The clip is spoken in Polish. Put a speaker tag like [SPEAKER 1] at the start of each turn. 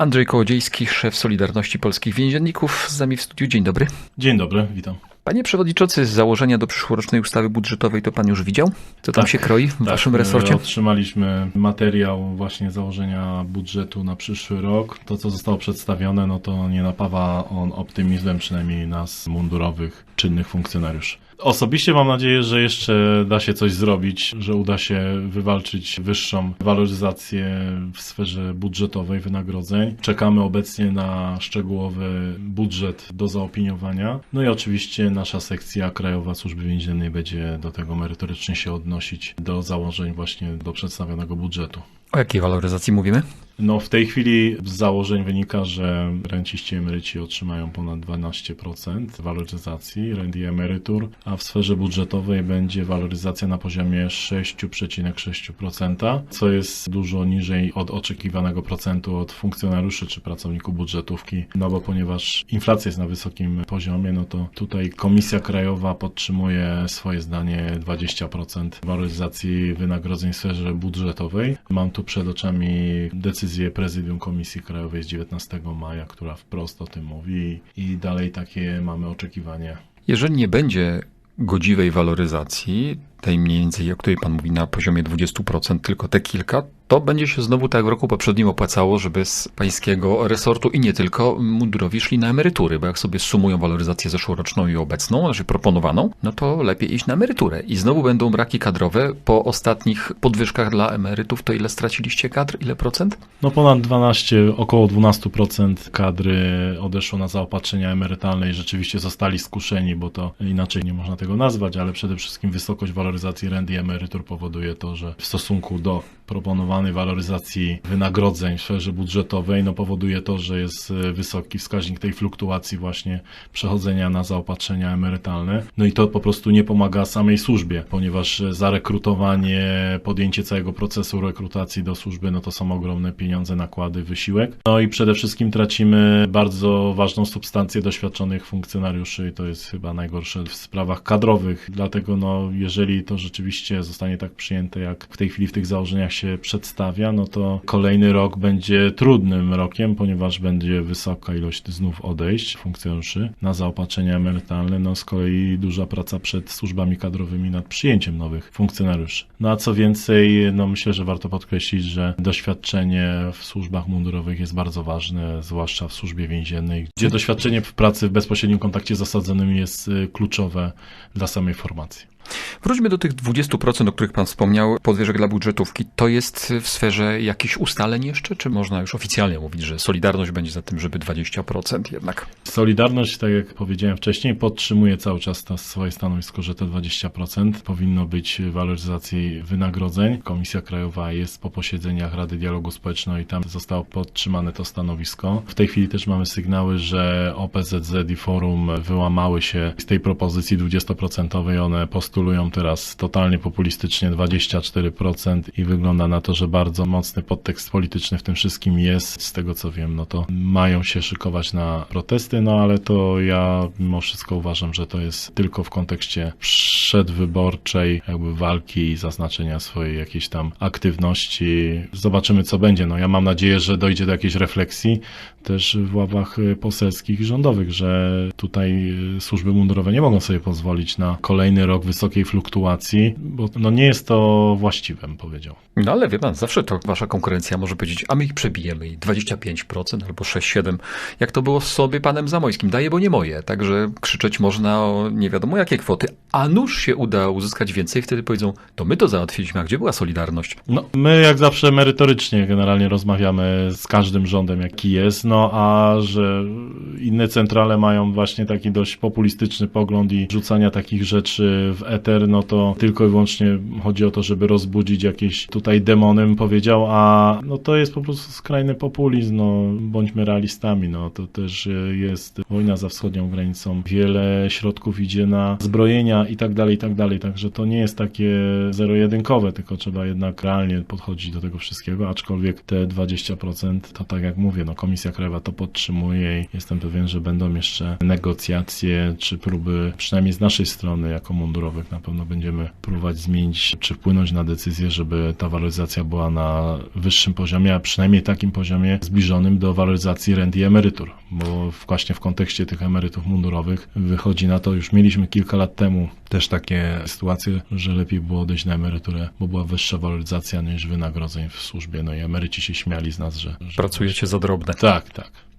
[SPEAKER 1] Andrzej Kołodziejski, szef Solidarności Polskich Więzienników, z nami w studiu. Dzień dobry.
[SPEAKER 2] Dzień dobry, witam.
[SPEAKER 1] Panie przewodniczący, z założenia do przyszłorocznej ustawy budżetowej to pan już widział? Co tam
[SPEAKER 2] Tak,
[SPEAKER 1] się kroi w
[SPEAKER 2] tak,
[SPEAKER 1] waszym resorcie?
[SPEAKER 2] Otrzymaliśmy materiał właśnie założenia budżetu na przyszły rok. To, co zostało przedstawione, no to nie napawa on optymizmem przynajmniej nas, mundurowych, czynnych funkcjonariuszy. Osobiście mam nadzieję, że jeszcze da się coś zrobić, że uda się wywalczyć wyższą waloryzację w sferze budżetowej wynagrodzeń. Czekamy obecnie na szczegółowy budżet do zaopiniowania. No i oczywiście nasza sekcja Krajowa Służby Więziennej będzie do tego merytorycznie się odnosić do założeń właśnie do przedstawionego budżetu.
[SPEAKER 1] O jakiej waloryzacji mówimy?
[SPEAKER 2] No w tej chwili z założeń wynika, że renciści emeryci otrzymają ponad 12% waloryzacji rent i emerytur, a w sferze budżetowej będzie waloryzacja na poziomie 6,6%, co jest dużo niżej od oczekiwanego procentu od funkcjonariuszy czy pracowników budżetówki, no bo ponieważ inflacja jest na wysokim poziomie, no to tutaj Komisja Krajowa podtrzymuje swoje zdanie 20% waloryzacji wynagrodzeń w sferze budżetowej. Mam tu przed oczami decyzję Prezydium Komisji Krajowej z 19 maja, która wprost o tym mówi i dalej takie mamy oczekiwania.
[SPEAKER 1] Jeżeli nie będzie godziwej waloryzacji, tej mniej więcej, o której pan mówi, na poziomie 20%, tylko te kilka, to będzie się znowu tak jak w roku poprzednim opłacało, żeby z pańskiego resortu i nie tylko mundurowi szli na emerytury, bo jak sobie sumują waloryzację zeszłoroczną i obecną, znaczy proponowaną, no to lepiej iść na emeryturę. I znowu będą braki kadrowe. Po ostatnich podwyżkach dla emerytów, to ile straciliście kadr? Ile procent?
[SPEAKER 2] No ponad 12, około 12% kadry odeszło na zaopatrzenia emerytalne i rzeczywiście zostali skuszeni, bo to inaczej nie można tego nazwać, ale przede wszystkim wysokość waloryzacji rent i emerytur powoduje to, że w stosunku do proponowanej waloryzacji wynagrodzeń w sferze budżetowej, no powoduje to, że jest e, wysoki wskaźnik tej fluktuacji właśnie przechodzenia na zaopatrzenia emerytalne. No i to po prostu nie pomaga samej służbie, ponieważ e, zarekrutowanie, podjęcie całego procesu rekrutacji do służby, no to są ogromne pieniądze, nakłady, wysiłek. No i przede wszystkim tracimy bardzo ważną substancję doświadczonych funkcjonariuszy i to jest chyba najgorsze w sprawach kadrowych. Dlatego no, jeżeli to rzeczywiście zostanie tak przyjęte, jak w tej chwili w tych założeniach się przedstawia, no to kolejny rok będzie trudnym rokiem, ponieważ będzie wysoka ilość znów odejść funkcjonariuszy na zaopatrzenia emerytalne, no z kolei duża praca przed służbami kadrowymi nad przyjęciem nowych funkcjonariuszy. No a co więcej, no myślę, że warto podkreślić, że doświadczenie w służbach mundurowych jest bardzo ważne, zwłaszcza w służbie więziennej, gdzie doświadczenie w pracy w bezpośrednim kontakcie z zasadzonymi jest y, kluczowe dla samej formacji.
[SPEAKER 1] Wróćmy do tych 20%, o których pan wspomniał, podwyżek dla budżetówki. To jest w sferze jakichś ustaleń jeszcze, czy można już oficjalnie mówić, że Solidarność będzie za tym, żeby 20% jednak?
[SPEAKER 2] Solidarność, tak jak powiedziałem wcześniej, podtrzymuje cały czas to swoje stanowisko, że te 20% powinno być waloryzacji wynagrodzeń. Komisja Krajowa jest po posiedzeniach Rady Dialogu Społecznego i tam zostało podtrzymane to stanowisko. W tej chwili też mamy sygnały, że OPZZ i Forum wyłamały się z tej propozycji 20%. One postulują teraz totalnie populistycznie 24% i wygląda na to, że bardzo mocny podtekst polityczny w tym wszystkim jest. Z tego co wiem, no to mają się szykować na protesty, no ale to ja mimo wszystko uważam, że to jest tylko w kontekście przedwyborczej jakby walki i zaznaczenia swojej jakiejś tam aktywności. Zobaczymy co będzie. No ja mam nadzieję, że dojdzie do jakiejś refleksji też w ławach poselskich i rządowych, że tutaj służby mundurowe nie mogą sobie pozwolić na kolejny rok wysokiej fluktuacji, bo no nie jest to właściwe, bym powiedział.
[SPEAKER 1] No ale wie pan, zawsze to wasza konkurencja może powiedzieć, a my ich przebijemy i 25% albo 6-7%, jak to było z sobie panem Zamojskim. Daje, bo nie moje. Także krzyczeć można o nie wiadomo jakie kwoty, a nuż się uda uzyskać więcej, wtedy powiedzą, to my to załatwiliśmy, a gdzie była Solidarność?
[SPEAKER 2] No, my jak zawsze merytorycznie generalnie rozmawiamy z każdym rządem, jaki jest, no a że inne centrale mają właśnie taki dość populistyczny pogląd i rzucania takich rzeczy w eter, no to tylko i wyłącznie chodzi o to, żeby rozbudzić jakieś tutaj demony, bym powiedział, a no to jest po prostu skrajny populizm, no bądźmy realistami, no to też jest wojna za wschodnią granicą, wiele środków idzie na zbrojenia i tak dalej, i tak dalej, także to nie jest takie zero-jedynkowe, tylko trzeba jednak realnie podchodzić do tego wszystkiego, aczkolwiek te 20% to tak jak mówię, no Komisja Krajowa to podtrzymuje i jestem pewien, że będą jeszcze negocjacje czy próby, przynajmniej z naszej strony jako mundurowych mundurowych. Na pewno będziemy próbować zmienić, czy wpłynąć na decyzję, żeby ta waloryzacja była na wyższym poziomie, a przynajmniej takim poziomie zbliżonym do waloryzacji rent i emerytur, bo właśnie w kontekście tych emerytów mundurowych wychodzi na to, już mieliśmy kilka lat temu też takie sytuacje, że lepiej było odejść na emeryturę, bo była wyższa waloryzacja niż wynagrodzeń w służbie, no i emeryci się śmiali z nas, że... że
[SPEAKER 1] Pracujecie za drobne.
[SPEAKER 2] Tak, tak.